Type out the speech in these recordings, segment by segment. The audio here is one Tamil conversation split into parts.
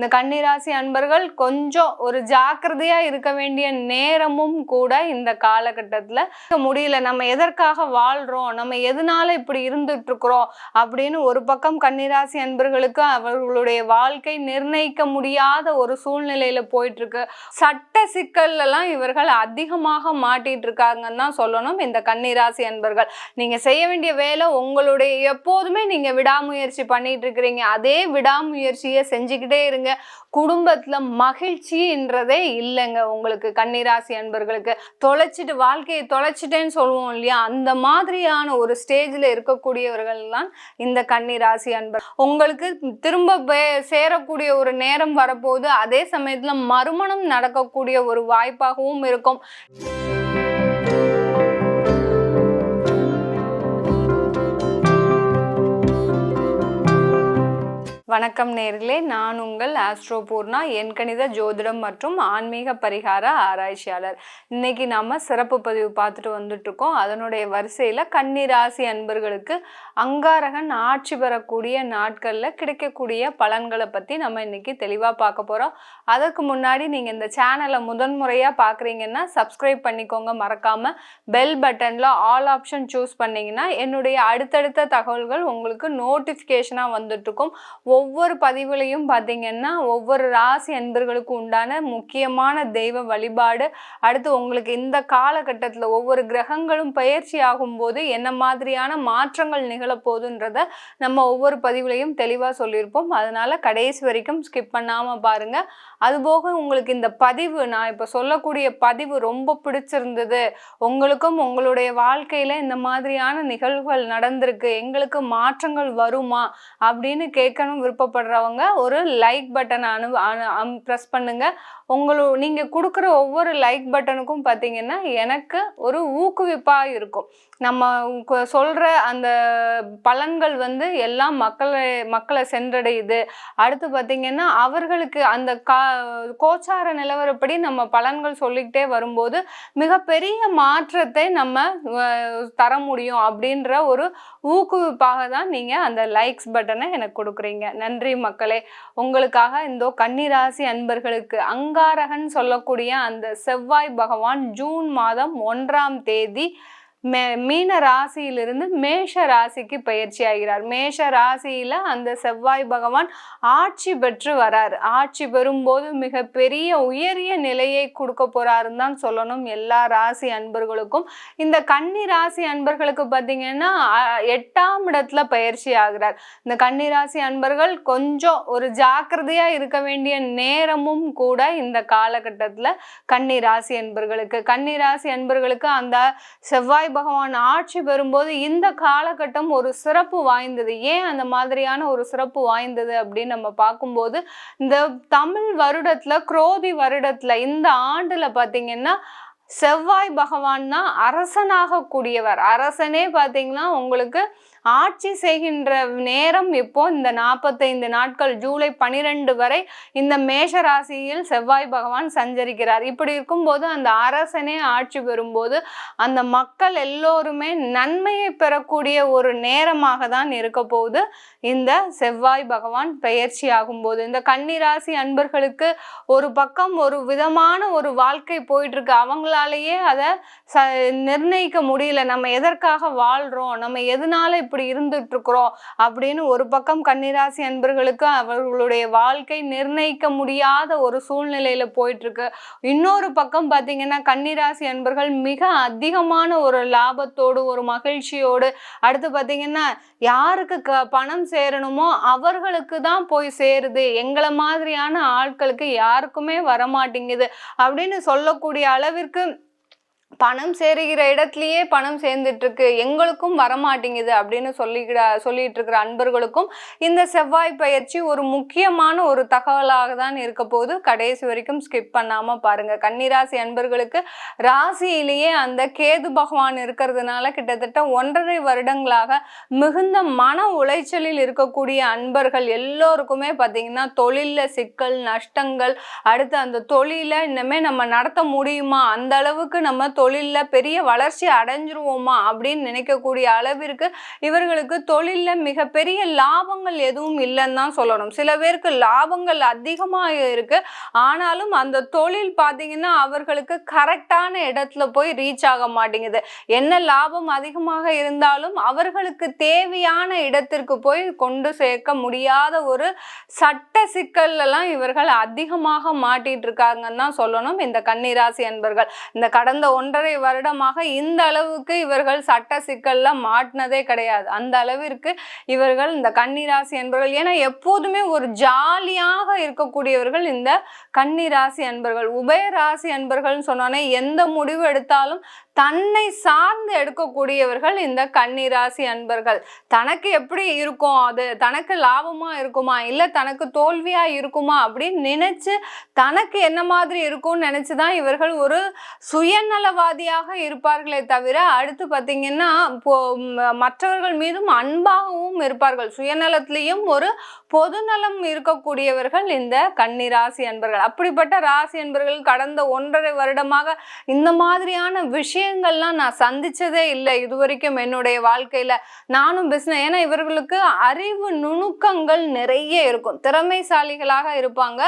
இந்த கன்னிராசி அன்பர்கள் கொஞ்சம் ஒரு ஜாக்கிரதையா இருக்க வேண்டிய நேரமும் கூட இந்த காலகட்டத்தில் முடியல. நம்ம எதற்காக வாழ்றோம்? நம்ம எதனால இப்படி இருந்துட்டு இருக்கிறோம் அப்படின்னு ஒரு பக்கம் கன்னிராசி அன்பர்களுக்கு அவர்களுடைய வாழ்க்கை நிர்ணயிக்க முடியாத ஒரு சூழ்நிலையில போயிட்டு இருக்கு சட்ட சட்ட சிக்கல்லாம் இவர்கள் அதிகமாக மாட்டிட்டு இருக்காங்கன்னு தான் சொல்லணும். இந்த கன்னிராசி அன்பர்கள் நீங்க செய்ய வேண்டிய வேலை உங்களுடைய எப்போதுமே நீங்க விடாமுயற்சி பண்ணிட்டு இருக்கிறீங்க அதே விடாமுயற்சியை செஞ்சுக்கிட்டே இருங்க. குடும்பத்துல மகிழ்ச்சின்றதே இல்லைங்க உங்களுக்கு கன்னிராசி அன்பர்களுக்கு. தொலைச்சிட்டு வாழ்க்கையை தொலைச்சிட்டேன்னு சொல்லுவோம் இல்லையா? அந்த மாதிரியான ஒரு ஸ்டேஜ்ல இருக்கக்கூடியவர்கள்லாம் இந்த கன்னிராசி அன்பர் உங்களுக்கு திரும்ப பே- சேரக்கூடிய ஒரு நேரம் வரப்போகுது. அதே சமயத்தில் மறுமணம் நடக்கக்கூடிய ஒரு வாய்ப்பாகவும் இருக்கும். வணக்கம் நேர்களே. நான் உங்கள் ஆஸ்ட்ரோபூர்ணா என் எண்கணித ஜோதிடம் மற்றும் ஆன்மீக பரிகார ஆராய்ச்சியாளர். இன்னைக்கு நாம சிறப்பு பதிவு பார்த்துட்டு வந்துட்டு இருக்கோம் அதனுடைய வரிசையில் கன்னிராசி அன்பர்களுக்கு அங்காரகன் ஆட்சி பெறக்கூடிய நாட்களில் கிடைக்கக்கூடிய பலன்களை பற்றி நம்ம இன்னைக்கு தெளிவாக பார்க்க போகிறோம் அதற்கு முன்னாடி நீங்கள் இந்த சேனலை முதன்முறையாக பார்க்குறீங்கன்னா சப்ஸ்கிரைப் பண்ணிக்கோங்க. மறக்காமல் பெல் பட்டனில் ஆல் ஆப்ஷன் சூஸ் பண்ணீங்கன்னா என்னுடைய அடுத்தடுத்த தகவல்கள் உங்களுக்கு நோட்டிஃபிகேஷனாக வந்துட்டுருக்கும். ஒவ்வொரு பதிவுலையும் பார்த்தீங்கன்னா ஒவ்வொரு ராசி அன்பர்களுக்கு உண்டான முக்கியமான தெய்வ வழிபாடு. அடுத்து உங்களுக்கு இந்த காலகட்டத்தில் ஒவ்வொரு கிரகங்களும் பயிற்சி ஆகும்போது என்ன மாதிரியான மாற்றங்கள் நிகழப்போகுதுன்றத நம்ம ஒவ்வொரு பதிவுலையும் தெளிவாக சொல்லியிருப்போம். அதனால் கடைசி வரைக்கும் ஸ்கிப் பண்ணாமல் பாருங்க. அதுபோக உங்களுக்கு இந்த பதிவு நான் இப்போ சொல்லக்கூடிய பதிவு ரொம்ப பிடிச்சிருந்தது. உங்களுக்கும் உங்களுடைய வாழ்க்கையில் இந்த மாதிரியான நிகழ்வுகள் நடந்திருக்கு. எங்களுக்கு மாற்றங்கள் வருமா அப்படின்னு கேட்கணும் விருப்பப்படுறவங்க ஒரு லைக் பட்டன் அனு ப்ரெஸ் பண்ணுங்க. உங்களு நீங்கள் கொடுக்குற ஒவ்வொரு லைக் பட்டனுக்கும் பார்த்தீங்கன்னா எனக்கு ஒரு ஊக்குவிப்பா இருக்கும். நம்ம சொல்கிற அந்த பலன்கள் வந்து எல்லாம் மக்களை மக்களை சென்றடையுது. அடுத்து பார்த்தீங்கன்னா அவர்களுக்கு அந்த கா கோச்சார நிலவரப்படி நம்ம பலன்கள் சொல்லிக்கிட்டே வரும்போது மிகப்பெரிய மாற்றத்தை நம்ம தர முடியும் அப்படின்ற ஒரு ஊக்குவிப்பாக தான் நீங்கள் அந்த லைக்ஸ் பட்டனை எனக்கு கொடுக்குறீங்க. நன்றி மக்களே. உங்களுக்காக இந்தோ கன்னிராசி அன்பர்களுக்கு அங்காரகன் சொல்லக்கூடிய அந்த செவ்வாய் பகவான் ஜூன் மாதம் ஒன்றாம் தேதி மே மீன ராசியிலிருந்து மேஷ ராசிக்கு பயிற்சி ஆகிறார். மேஷ ராசியில அந்த செவ்வாய் பகவான் ஆட்சி பெற்று வரார். ஆட்சி பெறும்போது மிகப்பெரிய உயரிய நிலையை கொடுக்க போறாருன்னு தான் சொல்லணும். எல்லா ராசி அன்பர்களுக்கும். இந்த கன்னி ராசி அன்பர்களுக்கு பார்த்தீங்கன்னா எட்டாம் இடத்துல பயிற்சி ஆகிறார். இந்த கன்னி ராசி அன்பர்கள் கொஞ்சம் ஒரு ஜாக்கிரதையா இருக்க வேண்டிய நேரமும் கூட இந்த காலகட்டத்தில் கன்னி ராசி அன்பர்களுக்கு. கன்னி ராசி அன்பர்களுக்கு அந்த செவ்வாய் பகவான் ஆட்சி பெறும்போது இந்த காலகட்டம் ஒரு சிறப்பு வாய்ந்தது. ஏன் அந்த மாதிரியான ஒரு சிறப்பு வாய்ந்தது அப்படின்னு நம்ம பார்க்கும்போது இந்த தமிழ் வருடத்துல குரோதி வருடத்துல இந்த ஆண்டுல பாத்தீங்கன்னா செவ்வாய் பகவான் தான் அரசனாக கூடியவர் அரசனே பார்த்தீங்கன்னா உங்களுக்கு ஆட்சி செய்கின்ற நேரம் இப்போ இந்த நாற்பத்தைந்து நாட்கள் ஜூலை பனிரெண்டு வரை இந்த மேஷ ராசியில் செவ்வாய் பகவான் சஞ்சரிக்கிறார். இப்படி இருக்கும்போது அந்த அரசனே ஆட்சி பெறும்போது அந்த மக்கள் எல்லோருமே நன்மையை பெறக்கூடிய ஒரு நேரமாக தான் இருக்க போகுது. இந்த செவ்வாய் பகவான் பெயர்ச்சி ஆகும்போது இந்த கன்னிராசி அன்பர்களுக்கு ஒரு பக்கம் ஒரு விதமான ஒரு வாழ்க்கை போயிட்டு இருக்கு அவங்களாலேயே அதை ச நிர்ணயிக்க முடியல. நம்ம எதற்காக வாழ்றோம்? நம்ம எதனால இப்படி இருந்துட்டு இருக்கிறோம் அப்படின்னு ஒரு பக்கம் கன்னிராசி அன்பர்களுக்கு அவர்களுடைய வாழ்க்கை நிர்ணயிக்க முடியாத ஒரு சூழ்நிலையில போயிட்டு இருக்கு இன்னொரு பக்கம் பார்த்தீங்கன்னா கன்னிராசி அன்பர்கள் மிக அதிகமான ஒரு லாபத்தோடு ஒரு மகிழ்ச்சியோடு அடுத்து பார்த்தீங்கன்னா யாருக்கு க பணம் சேரணுமோ அவர்களுக்கு தான் போய் சேருது. எங்களை மாதிரியான ஆட்களுக்கு யாருக்குமே வரமாட்டேங்குது அப்படின்னு சொல்லக்கூடிய அளவிற்கு பணம் சேருகிற இடத்துலயே பணம் சேர்ந்துட்டு இருக்கு எங்களுக்கும் வரமாட்டேங்குது அப்படின்னு சொல்லிக்கிட சொல்லிட்டு இருக்கிற அன்பர்களுக்கும் இந்த செவ்வாய் பயிற்சி ஒரு முக்கியமான ஒரு தகவலாக தான் இருக்க போது கடைசி வரைக்கும் ஸ்கிப் பண்ணாம பாருங்க. கன்னிராசி அன்பர்களுக்கு ராசியிலேயே அந்த கேது பகவான் இருக்கிறதுனால கிட்டத்தட்ட ஒன்றரை வருடங்களாக மிகுந்த மன உளைச்சலில் இருக்கக்கூடிய அன்பர்கள் எல்லோருக்குமே பார்த்தீங்கன்னா தொழிலில் சிக்கல் நஷ்டங்கள் அடுத்து அந்த தொழிலை இன்னமே நம்ம நடத்த முடியுமா? அந்த அளவுக்கு நம்ம தொழிலில் பெரிய வளர்ச்சி அடைஞ்சிருவோமா அப்படின்னு நினைக்கக்கூடிய அளவிற்கு இவர்களுக்கு தொழிலில் மிகப்பெரிய லாபங்கள் எதுவும் இல்லைன்னு தான் சொல்லணும். சில பேருக்கு லாபங்கள் அதிகமாக இருக்குது ஆனாலும் அந்த தொழில் பார்த்தீங்கன்னா அவர்களுக்கு கரெக்டான இடத்துல போய் ரீச் ஆக மாட்டேங்குது. என்ன லாபம் அதிகமாக இருந்தாலும் அவர்களுக்கு தேவையான இடத்திற்கு போய் கொண்டு சேர்க்க முடியாத ஒரு சட்ட சிக்கல்லாம் இவர்கள் அதிகமாக மாட்டிட்டு இருக்காங்கன்னு தான் சொல்லணும். இந்த கன்னிராசி அன்பர்கள் இந்த கடந்த ஒன்று ஒன்றரை வருடமாக இந்த அளவுக்கு இவர்கள் சட்ட சிக்கல்ல மாட்டினதே கிடையாது. அந்த அளவிற்கு இவர்கள் இந்த கன்னிராசி அன்பர்கள் ஏன்னா எப்போதுமே ஒரு ஜாலியாக இருக்கக்கூடியவர்கள் இந்த கன்னிராசி அன்பர்கள். உபயராசி அன்பர்கள்னு சொன்னோன்னே எந்த முடிவு எடுத்தாலும் தன்னை சார்ந்து எடுக்கக்கூடியவர்கள் இந்த கன்னிராசி அன்பர்கள். தனக்கு எப்படி இருக்கும் அது தனக்கு லாபமா இருக்குமா இல்ல தனக்கு தோல்வியா இருக்குமா அப்படின்னு நினைச்சு தனக்கு என்ன மாதிரி இருக்கும்னு நினைச்சுதான் இவர்கள் ஒரு சுயநலவாதியாக இருப்பார்களே தவிர அடுத்து பார்த்தீங்கன்னா இப்போ மற்றவர்கள் மீதும் அன்பாகவும் இருப்பார்கள். சுயநலத்திலையும் ஒரு பொதுநலம் இருக்கக்கூடியவர்கள் இந்த கன்னிராசி அன்பர்கள். அப்படிப்பட்ட ராசி அன்பர்கள் கடந்த ஒன்றரை வருடமாக இந்த மாதிரியான விஷயங்கள்லாம் நான் சந்திச்சதே இல்லை இதுவரைக்கும் என்னுடைய வாழ்க்கையில நானும் பிஸ்னஸ் ஏன்னா இவர்களுக்கு அறிவு நுணுக்கங்கள் நிறைய இருக்கும். திறமைசாலிகளாக இருப்பாங்க.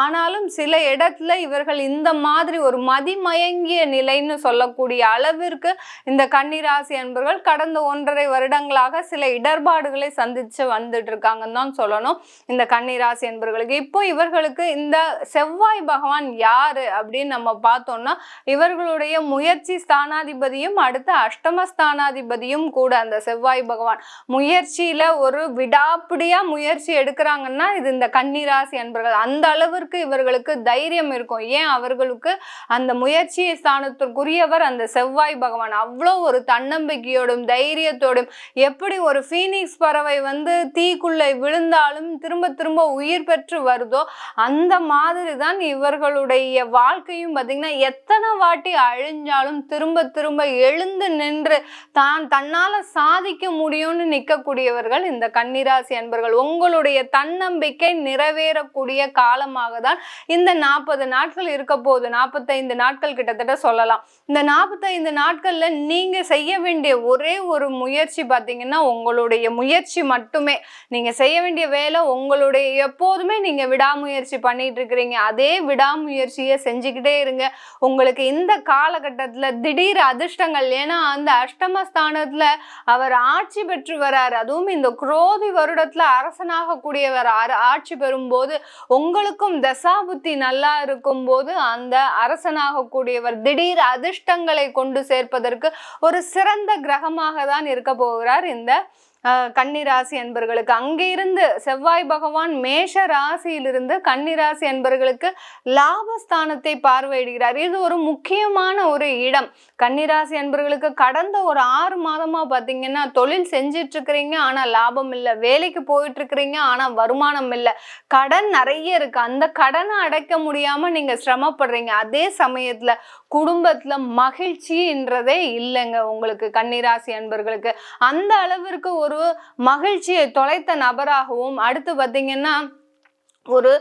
ஆனாலும் சில இடத்துல இவர்கள் இந்த மாதிரி ஒரு மதிமயங்கிய நிலைன்னு சொல்லக்கூடிய அளவிற்கு இந்த கன்னிராசி அன்பர்கள் கடந்த ஒன்றரை வருடங்களாக சில இடர்பாடுகளை சந்திச்சு வந்துட்டு இருக்காங்கன்னு தான் சொல்லணும். இந்த கன்னிராசி அன்பர்களுக்கு இப்போ இவர்களுக்கு இந்த செவ்வாய் பகவான் யாரு அப்படின்னு நம்ம பார்த்தோம்னா இவர்களுடைய முயற்சி ஸ்தானாதிபதியும் அடுத்து அஷ்டம ஸ்தானாதிபதியும் கூட அந்த செவ்வாய் பகவான். முயற்சியில ஒரு விடாப்பிடியா முயற்சி எடுக்கிறாங்கன்னா இது இந்த கன்னிராசி அன்பர்கள். அந்த அளவிற்கு இவர்களுக்கு தைரியம் இருக்கும். ஏன் அவர்களுக்கு அந்த முயற்சி ஸ்தானத்திற்குரியவர் அந்த செவ்வாய் பகவான்? அவ்வளோ ஒரு தன்னம்பிக்கையோடும் தைரியத்தோடும் எப்படி ஒரு ஃபீனிக்ஸ் பறவை வந்து தீக்குள்ளே விழுந்தாலும் திரும்ப திரும்ப உயிர் பெற்று வருதோ அந்த மாதிரி தான் இவர்களுடைய வாழ்க்கையும். பார்த்தீங்கன்னா எத்தனை வாட்டி அழிஞ்சாலும் திரும்ப திரும்ப எழுந்து நின்று தான் தன்னால் சாதிக்க முடியும்னு நிற்கக்கூடியவர்கள் இந்த கன்னிராசி அன்பர்கள். உங்களுடைய தன்னம்பிக்கை நிறைவேறக்கூடிய காலமாக தான் இந்த நாற்பது நாட்கள் இருக்க போகுது. நாற்பத்தைந்து நாட்கள் கிட்டத்தட்ட சொல்லலாம். இந்த நாற்பத்தைந்து நாட்களில் நீங்கள் செய்ய வேண்டிய ஒரே ஒரு முயற்சி பார்த்தீங்கன்னா உங்களுடைய முயற்சி மட்டுமே. நீங்கள் செய்ய வேண்டிய வேலை உங்களுடைய எப்போதுமே நீங்கள் விடாமுயற்சி பண்ணிட்டு இருக்கிறீங்க. அதே விடாமுயற்சியை செஞ்சுக்கிட்டே இருங்க. உங்களுக்கு இந்த காலகட்டத்தில் திடீர் திடீர் அதிர்ஷ்டங்கள். ஏன்னா அந்த அஷ்டமஸ்தானத்தில் அவர் ஆட்சி பெற்று வரார். அதுவும் இந்த குரோதி வருடத்தில் அரசனாக கூடியவர் ஆட்சி பெறும்போது உங்களுக்கும் தசாபுத்தி நல்லா இருக்கும் போது அந்த அரசனாக கூடியவர் திடீர் அதிர்ஷ்டங்களை கொண்டு சேர்ப்பதற்கு ஒரு சிறந்த கிரகமாக தான் இருக்க போகிறார் இந்த கன்னிராசி அன்பர்களுக்கு அங்கிருந்து செவ்வாய் பகவான் மேஷ ராசியிலிருந்து கன்னிராசி அன்பர்களுக்கு லாபஸ்தானத்தை பார்வையிடுகிறார். இது ஒரு முக்கியமான ஒரு இடம். கன்னிராசி அன்பர்களுக்கு கடந்த ஒரு ஆறு மாதமா பார்த்தீங்கன்னா தொழில் செஞ்சிட்டு இருக்கிறீங்க ஆனா லாபம் இல்லை. வேலைக்கு போயிட்டு இருக்கிறீங்க ஆனா வருமானம் இல்லை. கடன் நிறைய இருக்கு. அந்த கடனை அடைக்க முடியாம நீங்க சிரமப்படுறீங்க. அதே சமயத்துல குடும்பத்துல மகிழ்ச்சின்றதே இல்லைங்க உங்களுக்கு கன்னிராசி அன்பர்களுக்கு அந்த அளவிற்கு ஒரு மகிழ்ச்சியை தொலைத்த நபராகவும் அடுத்து பார்த்தீங்கன்னா ஒரு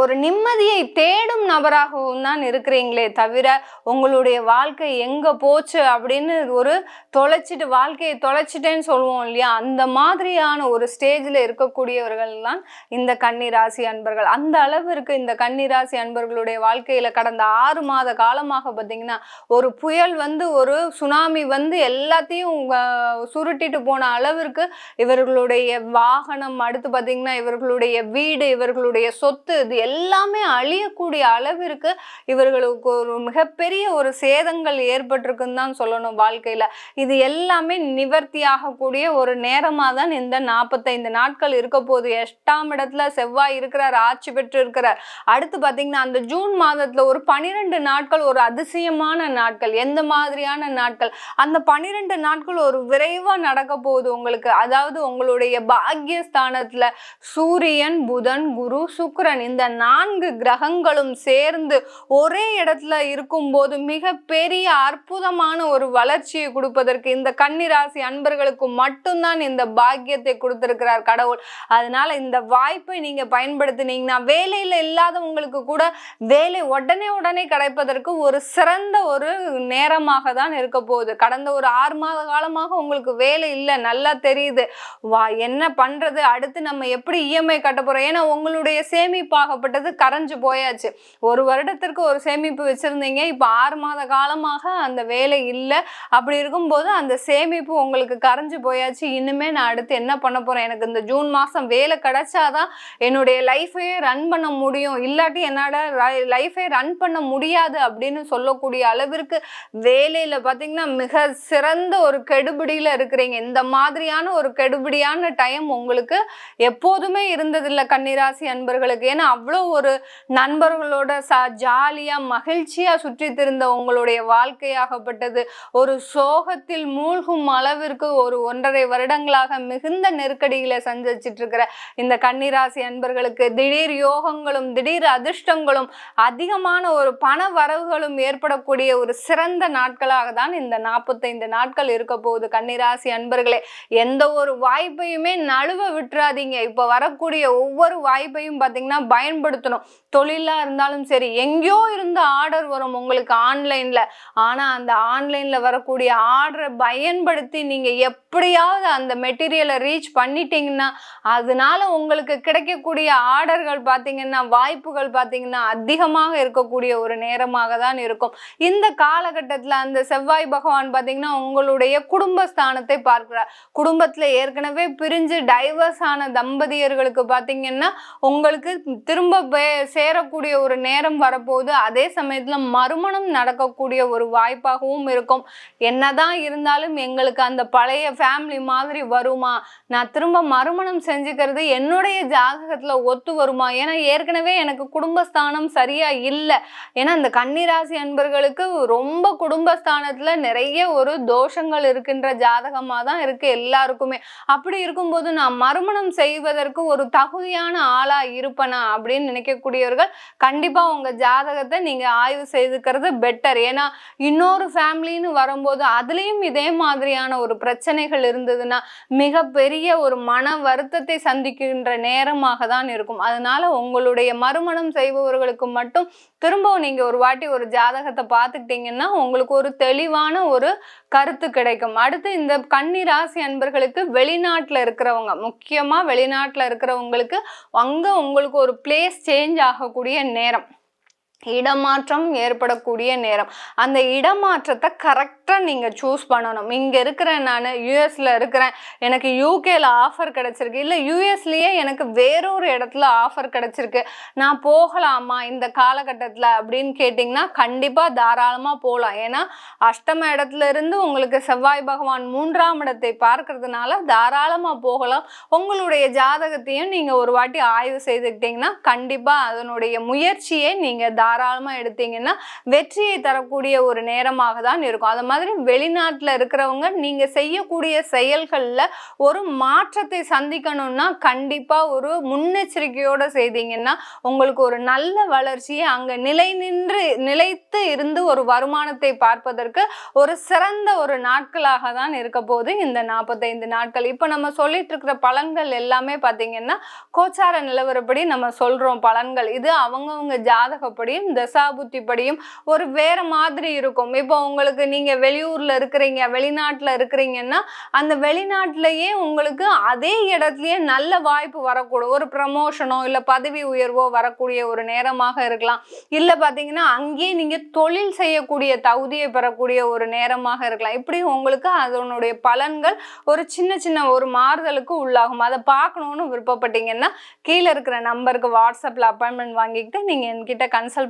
ஒரு நிம்மதியை தேடும் நபராகவும் தான் இருக்கிறீங்களே தவிர உங்களுடைய வாழ்க்கை எங்கே போச்சு அப்படின்னு ஒரு தொலைச்சிட்டு வாழ்க்கையை தொலைச்சிட்டேன்னு சொல்லுவோம் இல்லையா? அந்த மாதிரியான ஒரு ஸ்டேஜில் இருக்கக்கூடியவர்கள் தான் இந்த கன்னிராசி அன்பர்கள். அந்த அளவிற்கு இந்த கன்னிராசி அன்பர்களுடைய வாழ்க்கையில் கடந்த ஆறு மாத காலமாக பார்த்தீங்கன்னா ஒரு புயல் வந்து ஒரு சுனாமி வந்து எல்லாத்தையும் சுருட்டிட்டு போன அளவிற்கு இவர்களுடைய வாகனம் அடுத்து பார்த்தீங்கன்னா இவர்களுடைய வீடு இவர்களுடைய சொத்து இது எல்லாமே அழியக்கூடிய அளவிற்கு இவர்களுக்கு ஒரு மிகப்பெரிய ஒரு சேதங்கள் ஏற்பட்டிருக்குன்னு தான் சொல்லணும் வாழ்க்கையில். இது எல்லாமே நிவர்த்தி ஆகக்கூடிய ஒரு நேரமாக தான் இந்த நாற்பத்தைந்து நாட்கள் இருக்க போது எட்டாம் இடத்துல செவ்வாய் இருக்கிறார் ஆட்சி பெற்று இருக்கிறார் அடுத்து பார்த்தீங்கன்னா அந்த ஜூன் மாதத்தில் ஒரு பனிரெண்டு நாட்கள் ஒரு அதிசயமான நாட்கள். எந்த மாதிரியான நாட்கள்? அந்த பனிரெண்டு நாட்கள் ஒரு விரைவாக நடக்க போகுது உங்களுக்கு. அதாவது உங்களுடைய பாக்கியஸ்தானத்துல சூரியன் புதன் குரு குரு இந்த நான்கு கிரகங்களும் சேர்ந்து ஒரே இடத்துல இருக்கும்போது மிக பெரிய அற்புதமான ஒரு வளர்ச்சியை கொடுப்பதற்கு இந்த கன்னிராசி அன்பர்களுக்கு மட்டும்தான் இந்த பாக்கியத்தை கொடுத்திருக்கிறார் கடவுள். அதனால இந்த வாய்ப்பை நீங்க பயன்படுத்தினீங்கன்னா வேலையில இல்லாதவங்களுக்கு கூட வேலை உடனே உடனே கிடைப்பதற்கு ஒரு சிறந்த ஒரு நேரமாக தான் இருக்க போகுது. கடந்த ஒரு ஆறு மாத காலமாக உங்களுக்கு வேலை இல்லை நல்லா தெரியுது. வா என்ன பண்றது? அடுத்து நம்ம எப்படி இஎம்ஐ கட்ட போறோம்? ஏன்னா உங்களுடைய சேமிப்பாகப்பட்டது கரைஞ்சு போயாச்சு. ஒரு வருடத்திற்கு ஒரு சேமிப்பு வச்சுருந்தீங்க. இப்போ ஆறு மாத காலமாக அந்த வேலை இல்லை. அப்படி இருக்கும்போது அந்த சேமிப்பு உங்களுக்கு கரைஞ்சு போயாச்சு. இன்னுமே நான் அடுத்து என்ன பண்ண போகிறேன் எனக்கு இந்த ஜூன் மாதம் வேலை கிடைச்சாதான் என்னுடைய லைஃபையே ரன் பண்ண முடியும். இல்லாட்டி என்னால் லைஃபை ரன் பண்ண முடியாது அப்படின்னு சொல்லக்கூடிய அளவிற்கு வேலையில் பார்த்தீங்கன்னா மிக சிறந்த ஒரு கெடுபிடியில் இருக்கிறீங்க. இந்த மாதிரியான ஒரு கெடுபிடியான டைம் உங்களுக்கு எப்போதுமே இருந்ததில்லை கன்னிராசி அன்பர்களுக்கு. ஏன்னா அவ்வளோ ஒரு நண்பர்களோட ச ஜாலியா மகிழ்ச்சியா சுற்றி திருந்த உங்களுடைய வாழ்க்கையாகப்பட்டது. ஒரு சோகத்தில் மூழ்கும் அளவிற்கு ஒரு ஒன்றரை வருடங்களாக மிகுந்த நெருக்கடிகளை சந்திச்சிட்டு இருக்கிற இந்த கன்னிராசி அன்பர்களுக்கு திடீர் யோகங்களும் திடீர் அதிர்ஷ்டங்களும் அதிகமான ஒரு பண வரவுகளும் ஏற்படக்கூடிய ஒரு சிறந்த நாட்களாக தான் இந்த நாற்பத்தைந்து நாட்கள் இருக்க போகுது கன்னிராசி அன்பர்களே. எந்த ஒரு வாய்ப்பையுமே நழுவ விட்டுறாதீங்க. இப்போ வரக்கூடிய ஒவ்வொரு வாய்ப்பையும் பார்த்தீங்கன்னா பயன்படுத்தணும். தொழிலாக இருந்தாலும் சரி எங்கேயோ இருந்து ஆர்டர் வரும் உங்களுக்கு ஆன்லைனில். ஆனால் அந்த ஆன்லைனில் வரக்கூடிய ஆர்டரை பயன்படுத்தி நீங்கள் எப்படியாவது அந்த மெட்டீரியலை ரீச் பண்ணிட்டீங்கன்னா அதனால உங்களுக்கு கிடைக்கக்கூடிய ஆர்டர்கள் பார்த்தீங்கன்னா வாய்ப்புகள் பார்த்தீங்கன்னா அதிகமாக இருக்கக்கூடிய ஒரு நேரமாக தான் இருக்கும். இந்த காலகட்டத்தில் அந்த செவ்வாய் பகவான் பார்த்தீங்கன்னா உங்களுடைய குடும்பஸ்தானத்தை பார்க்கிறார். குடும்பத்தில் ஏற்கனவே பிரிஞ்சு டைவர்ஸ் ஆன தம்பதியர்களுக்கு பார்த்தீங்கன்னா உங்களுக்கு திரும்ப பே- சேரக்கூடிய ஒரு நேரம் வரப்போகுது. அதே சமயத்தில் மறுமணம் நடக்கக்கூடிய ஒரு வாய்ப்பாகவும் இருக்கும். என்னதான் இருந்தாலும் எங்களுக்கு அந்த பழைய ஃபேமிலி மாதிரி வருமா? நான் திரும்ப மறுமணம் செஞ்சுக்கிறது என்னுடைய ஜாதகத்துல ஒத்து வருமா? ஏன்னா ஏற்கனவே எனக்கு குடும்பஸ்தானம் சரியா இல்லை. ஏன்னா இந்த கன்னிராசி அன்பர்களுக்கு ரொம்ப குடும்பஸ்தானத்துல நிறைய ஒரு தோஷங்கள் இருக்கின்ற ஜாதகமாக தான் இருக்கு எல்லாருக்குமே. அப்படி இருக்கும்போது நான் மறுமணம் செய்வதற்கு ஒரு தகுதியான ஆளா இருப்பனா அப்படின்னு நினைக்கக்கூடியவர்கள் கண்டிப்பா உங்க ஜாதகத்தை நீங்க ஆய்வு செய்துக்கிறது பெட்டர் ஏன்னா இன்னொரு ஃபேமிலின்னு வரும்போது அதுலேயும் இதே மாதிரியான ஒரு பிரச்சனைகள் இருந்ததுன்னா மிகப்பெரிய ஒரு மன வருத்தத்தை சந்திக்கின்ற நேரமாக தான் இருக்கும். அதனால உங்களுடைய மறுமணம் செய்பவர்களுக்கு மட்டும் திரும்பவும் நீங்க ஒரு வாட்டி ஒரு ஜாதகத்தை பார்த்துக்கிட்டீங்கன்னா உங்களுக்கு ஒரு தெளிவான ஒரு கருத்து கிடைக்கும். அடுத்து இந்த கன்னி ராசி அன்பர்களுக்கு வெளிநாட்டில் இருக்கிறவங்க முக்கியமா வெளிநாட்டில் இருக்கிறவங்களுக்கு அங்க உங்களுக்கு ஒரு பிளேஸ் சேஞ்ச் ஆகக்கூடிய நேரம். இடமாற்றம் ஏற்படக்கூடிய நேரம். அந்த இடமாற்றத்தை கரெக்டாக நீங்கள் சூஸ் பண்ணணும். இங்கே இருக்கிறேன் நான் யூஎஸில் இருக்கிறேன். எனக்கு யூகேல ஆஃபர் கிடச்சிருக்கு. இல்லை யூஎஸ்லேயே எனக்கு வேறொரு இடத்துல ஆஃபர் கிடச்சிருக்கு. நான் போகலாமா இந்த காலகட்டத்தில் அப்படின்னு கேட்டிங்கன்னா கண்டிப்பாக தாராளமாக போகலாம் ஏன்னா அஷ்டம இடத்துல இருந்து உங்களுக்கு செவ்வாய் பகவான் மூன்றாம் இடத்தை பார்க்கறதுனால தாராளமாக போகலாம். உங்களுடைய ஜாதகத்தையும் நீங்கள் ஒரு வாட்டி ஆய்வு செய்துக்கிட்டிங்கன்னா கண்டிப்பாக அதனுடைய முயற்சியை நீங்கள் தாராளமாக தாராளமாக எடுத்தீங்கன்னா வெற்றியை தரக்கூடிய ஒரு நேரமாக தான் இருக்கும். அது மாதிரி வெளிநாட்டில் இருக்கிறவங்க நீங்கள் செய்யக்கூடிய செயல்களில் ஒரு மாற்றத்தை சந்திக்கணும்னா கண்டிப்பாக ஒரு முன்னெச்சரிக்கையோடு செய்தீங்கன்னா உங்களுக்கு ஒரு நல்ல வளர்ச்சியை அங்கே நிலை நின்று நிலைத்து இருந்து ஒரு வருமானத்தை பார்ப்பதற்கு ஒரு சிறந்த ஒரு நாட்களாக தான் இருக்க போது இந்த நாற்பத்தைந்து நாட்கள். இப்போ நம்ம சொல்லிட்டு இருக்கிற பலன்கள் எல்லாமே பார்த்தீங்கன்னா கோச்சார நிலவரப்படி நம்ம சொல்கிறோம் பலன்கள். இது அவங்கவுங்க ஜாதகப்படி தசாபுத்தி படியும் ஒரு வேற மாதிரி இருக்கும். இப்போ உங்களுக்கு நீங்க வெளியூர்ல இருக்கிறீங்க வெளிநாட்டுல இருக்கிறீங்கன்னா அந்த வெளிநாட்டிலேயே உங்களுக்கு அதே இடத்துலயே நல்ல வாய்ப்பு வரக்கூடும். ஒரு ப்ரமோஷனோ இல்லை பதவி உயர்வோ வரக்கூடிய ஒரு நேரமாக இருக்கலாம். இல்லை பார்த்தீங்கன்னா அங்கேயே நீங்க தொழில் செய்யக்கூடிய தகுதியை பெறக்கூடிய ஒரு நேரமாக இருக்கலாம். இப்படி உங்களுக்கு அதனுடைய பலன்கள் ஒரு சின்ன சின்ன ஒரு மாறுதலுக்கு உள்ளாகும். அதை பார்க்கணுன்னு விருப்பப்பட்டீங்கன்னா கீழே இருக்கிற நம்பருக்கு வாட்ஸ்அப்பில் அப்பாயின்மெண்ட் வாங்கிக்கிட்டு நீங்கள் என்கிட்ட கன்சல்ட்